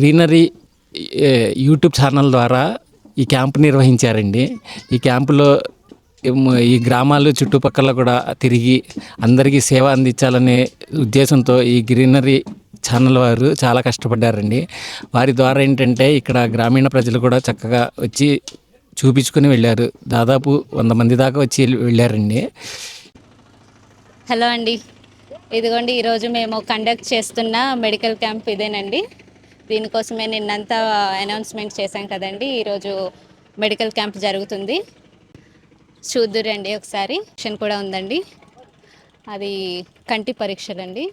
Greenery YouTube channel ద్వారా ఈ camp నిర్వహించారండి. ఈ క్యాంపులో ఈ గ్రామాలు చుట్టుపక్కల కూడా తిరిగి అందరికీ సేవ అందించాలనే ఉద్దేశంతో ఈ గ్రీనరీ ఛానల్ వారు చాలా కష్టపడ్డారండి. వారి ద్వారా ఏంటంటే ఇక్కడ గ్రామీణ ప్రజలు కూడా చక్కగా వచ్చి చూపించుకుని వెళ్ళారు. దాదాపు వంద మంది దాకా వచ్చి వెళ్ళారండి. హలో అండి. ఇదిగోండి ఈరోజు మేము కండక్ట్ చేస్తున్న మెడికల్ క్యాంప్ ఇదేనండి. దీనికోసమే నిన్నంతా అనౌన్స్మెంట్ చేశాం కదండి. ఈరోజు మెడికల్ క్యాంప్ జరుగుతుంది. చూద్దురండి ఒకసారి. సెక్షన్ కూడా ఉందండి. అది కంటి పరీక్షలండి.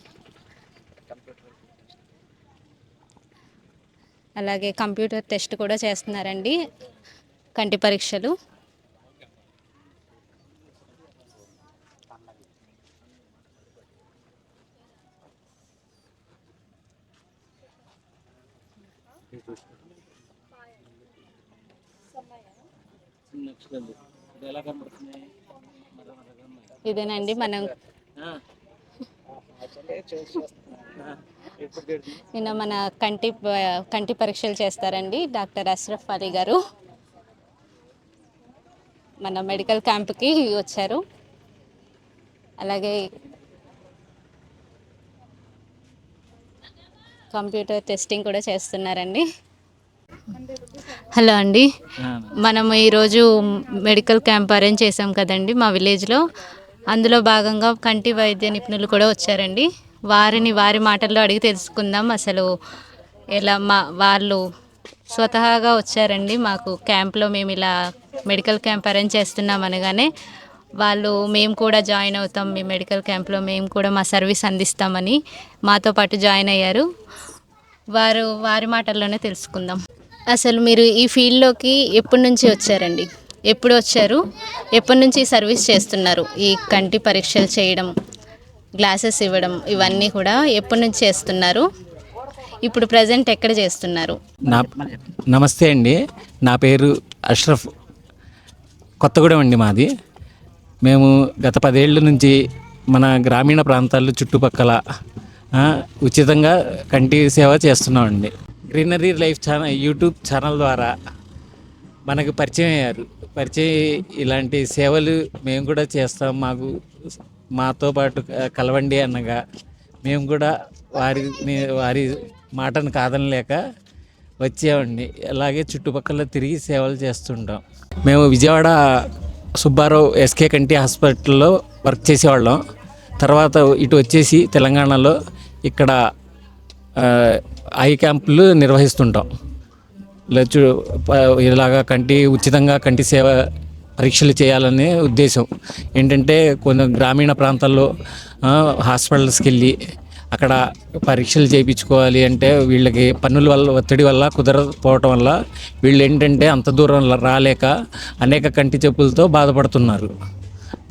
అలాగే కంప్యూటర్ టెస్ట్ కూడా చేస్తున్నారండి. కంటి పరీక్షలు. ఇదేనండి మనం నిన్న మన కంటి కంటి పరీక్షలు చేస్తారండి డాక్టర్ అష్రఫ్ అలీ గారు. మన మెడికల్ క్యాంప్కి వచ్చారు. అలాగే కంప్యూటర్ టెస్టింగ్ కూడా చేస్తున్నారండి. హలో అండి. మనం ఈరోజు మెడికల్ క్యాంప్ అరేంజ్ చేసాం కదండి మా విలేజ్లో. అందులో భాగంగా కంటి వైద్య నిపుణులు కూడా వచ్చారండి. వారిని వారి మాటల్లో అడిగి తెలుసుకుందాం. అసలు ఎలా మా వాళ్ళు స్వతహాగా వచ్చారండి. మాకు క్యాంప్లో మేము ఇలా మెడికల్ క్యాంప్ అరేంజ్ చేస్తున్నాం అనగానే వాళ్ళు మేము కూడా జాయిన్ అవుతాం మీ మెడికల్ క్యాంప్లో మేము కూడా మా సర్వీస్ అందిస్తామని మాతో పాటు జాయిన్ అయ్యారు. వారు వారి మాటల్లోనే తెలుసుకుందాం. అసలు మీరు ఈ ఫీల్డ్లోకి ఎప్పటి నుంచి వచ్చారండి? ఎప్పుడు వచ్చారు? ఎప్పటి నుంచి సర్వీస్ చేస్తున్నారు? ఈ కంటి పరీక్షలు చేయడం గ్లాసెస్ ఇవ్వడం ఇవన్నీ కూడా ఎప్పటి నుంచి చేస్తున్నారు? ఇప్పుడు ప్రజెంట్ ఎక్కడ చేస్తున్నారు? నా నమస్తే అండి. నా పేరు అష్రఫ్ కొత్తగూడెం అండి మాది. మేము గత పదేళ్ళ నుంచి మన గ్రామీణ ప్రాంతాల్లో చుట్టుపక్కల ఉచితంగా కంటి సేవ చేస్తున్నామండి. Greenery life channel YouTube channel ద్వారా మనకు పరిచయం అయ్యారు. పరిచయం ఇలాంటి సేవలు మేము కూడా చేస్తాం. మాకు మాతో పాటు కలవండి అనగా మేము కూడా వారిని వారి మాటను కాదనలేక వచ్చామండి. అలాగే చుట్టుపక్కల తిరిగి సేవలు చేస్తుంటాం. మేము విజయవాడ సుబ్బారావు ఎస్కే కంటి హాస్పిటల్లో వర్క్ చేసేవాళ్ళం. తర్వాత ఇటు వచ్చేసి తెలంగాణలో ఇక్కడ ఐ క్యాంపులు నిర్వహిస్తుంటాం. లచ్చు ఇలాగా కంటి ఉచితంగా కంటి సేవ పరీక్షలు చేయాలనే ఉద్దేశం. ఏంటంటే కొన్ని గ్రామీణ ప్రాంతాల్లో హాస్పిటల్స్కి వెళ్ళి అక్కడ పరీక్షలు చేయించుకోవాలి అంటే వీళ్ళకి పన్నుల వల్ల ఒత్తిడి వల్ల కుదరకపోవటం వల్ల వీళ్ళు ఏంటంటే అంత దూరం రాలేక అనేక కంటి చెప్పులతో బాధపడుతున్నారు.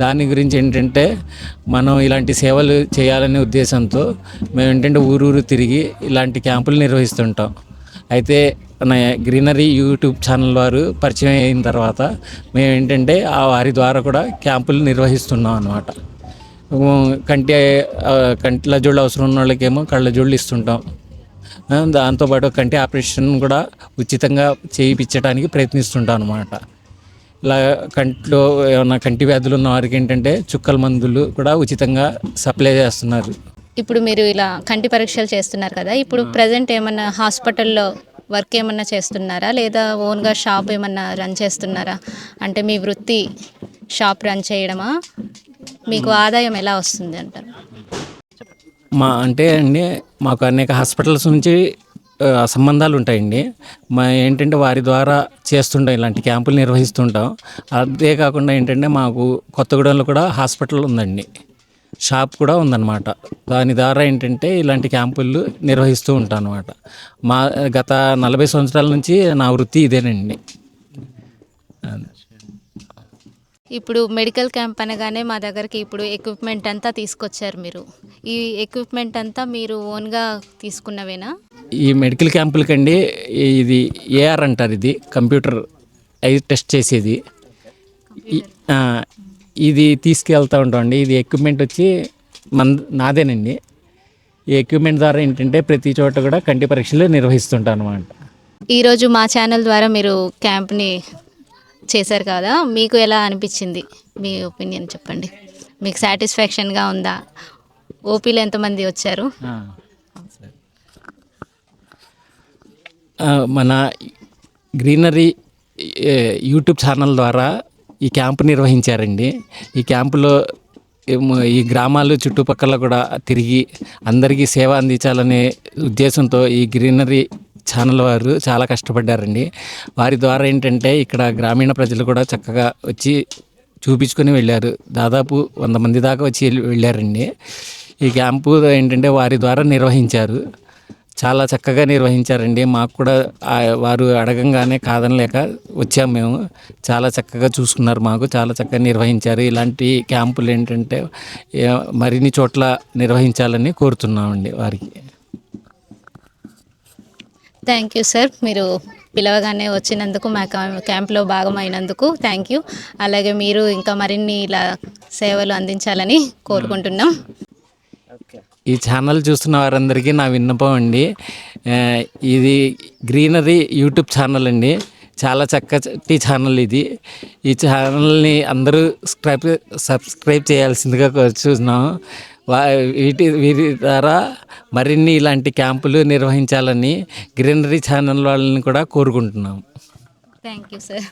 దాని గురించి ఏంటంటే మనం ఇలాంటి సేవలు చేయాలనే ఉద్దేశంతో మేము ఏంటంటే ఊరూరు తిరిగి ఇలాంటి క్యాంపులు నిర్వహిస్తుంటాం. అయితే మన గ్రీనరీ యూట్యూబ్ ఛానల్ వారు పరిచయం అయిన తర్వాత మేము ఏంటంటే ఆ వారి ద్వారా కూడా క్యాంపులు నిర్వహిస్తున్నాం అన్నమాట. కంటి కంటిల జోళ్ళు అవసరం ఉన్న వాళ్ళకేమో కళ్ళ జోళ్ళు ఇస్తుంటాం. దాంతోపాటు కంటి ఆపరేషన్ కూడా ఉచితంగా చేయించడానికి ప్రయత్నిస్తుంటాం అనమాట ఇలా కంట్లో ఏమైనా కంటి వ్యాధులు ఉన్న వారికి ఏంటంటే చుక్కల మందులు కూడా ఉచితంగా సప్లై చేస్తున్నారు. ఇప్పుడు మీరు ఇలా కంటి పరీక్షలు చేస్తున్నారు కదా ఇప్పుడు ప్రజెంట్ ఏమన్నా హాస్పిటల్లో వర్క్ ఏమన్నా చేస్తున్నారా? లేదా ఓన్గా షాప్ ఏమన్నా రన్ చేస్తున్నారా? అంటే మీ వృత్తి షాప్ రన్ చేయడమా? మీకు ఆదాయం ఎలా వస్తుంది అంటారు? మా అంటే అండి మాకు అనేక హాస్పిటల్స్ నుంచి సంబంధాలు ఉంటాయండి. మా ఏంటంటే వారి ద్వారా చేస్తుంటాం ఇలాంటి క్యాంపులు నిర్వహిస్తుంటాం. అదే కాకుండా ఏంటంటే మాకు కొత్తగూడెంలో కూడా హాస్పిటల్ ఉందండి. షాప్ కూడా ఉందన్నమాట. దాని ద్వారా ఏంటంటే ఇలాంటి క్యాంపులు నిర్వహిస్తూ ఉంటాను అనమాట మా గత నలభై సంవత్సరాల నుంచి నా వృత్తి ఇదేనండి. ఇప్పుడు మెడికల్ క్యాంప్ అనగానే మా దగ్గరికి ఇప్పుడు ఎక్విప్మెంట్ అంతా తీసుకొచ్చారు మీరు. ఈ ఎక్విప్మెంట్ అంతా మీరు ఓన్గా తీసుకున్నవేనా? ఈ మెడికల్ క్యాంపులకండి ఇది ఏఆర్ అంటారు ఇది కంప్యూటర్ ఐ టెస్ట్ చేసేది. ఈ- ఆ, ఇది తీసుకెళ్తూ ఉంటామండి. ఇది ఎక్విప్మెంట్ వచ్చి మన నాదేనండి. ఈ ఎక్విప్మెంట్ ద్వారా ఏంటంటే ప్రతి చోట కూడా కంటి పరీక్షలు నిర్వహిస్తుంటాం అనమాట ఈరోజు మా ఛానల్ ద్వారా మీరు క్యాంప్ని చేశారు కదా మీకు ఎలా అనిపించింది? మీ ఒపీనియన్ చెప్పండి. మీకు సాటిస్ఫాక్షన్గా ఉందా? ఓపీలో ఎంతమంది వచ్చారు? మన గ్రీనరీ యూట్యూబ్ ఛానల్ ద్వారా ఈ క్యాంపు నిర్వహించారండి. ఈ క్యాంపులో ఈ గ్రామాలు చుట్టుపక్కల కూడా తిరిగి అందరికీ సేవ అందించాలనే ఉద్దేశంతో ఈ గ్రీనరీ ఛానల్ వారు చాలా కష్టపడ్డారండి. వారి ద్వారా ఏంటంటే ఇక్కడ గ్రామీణ ప్రజలు కూడా చక్కగా వచ్చి చూపించుకొని వెళ్ళారు. దాదాపు వంద మంది దాకా వచ్చి వెళ్ళారండి. ఈ క్యాంపు ఏంటంటే వారి ద్వారా నిర్వహించారు. చాలా చక్కగా నిర్వహించారండి. మాకు కూడా వారు అడగంగానే కాదనలేక వచ్చాము మేము. చాలా చక్కగా చూసుకున్నారు మాకు. చాలా చక్కగా నిర్వహించారు. ఇలాంటి క్యాంపులు ఏంటంటే మరిన్ని చోట్ల నిర్వహించాలని కోరుతున్నామండి వారికి. థ్యాంక్ యూ సార్ మీరు పిలవగానే వచ్చినందుకు మా క్యా- క్యాంప్లో భాగమైనందుకు థ్యాంక్ యూ అలాగే మీరు ఇంకా మరిన్ని ఇలా సేవలు అందించాలని కోరుకుంటున్నాం. ఈ ఛానల్ చూస్తున్న వారందరికీ నా విన్నపం అండి. ఇది గ్రీనరీ యూట్యూబ్ ఛానల్ అండి. చాలా చక్కటి ఛానల్ ఇది. ఈ ఛానల్ని అందరూ సబ్స్క్రైబ్ సబ్స్క్రైబ్ చేయాల్సిందిగా చూస్తున్నాం వీటి వీరి ద్వారా మరిన్ని ఇలాంటి క్యాంపులు నిర్వహించాలని గ్రీనరీ ఛానల్ వాళ్ళని కూడా కోరుకుంటున్నాం. Thank you sir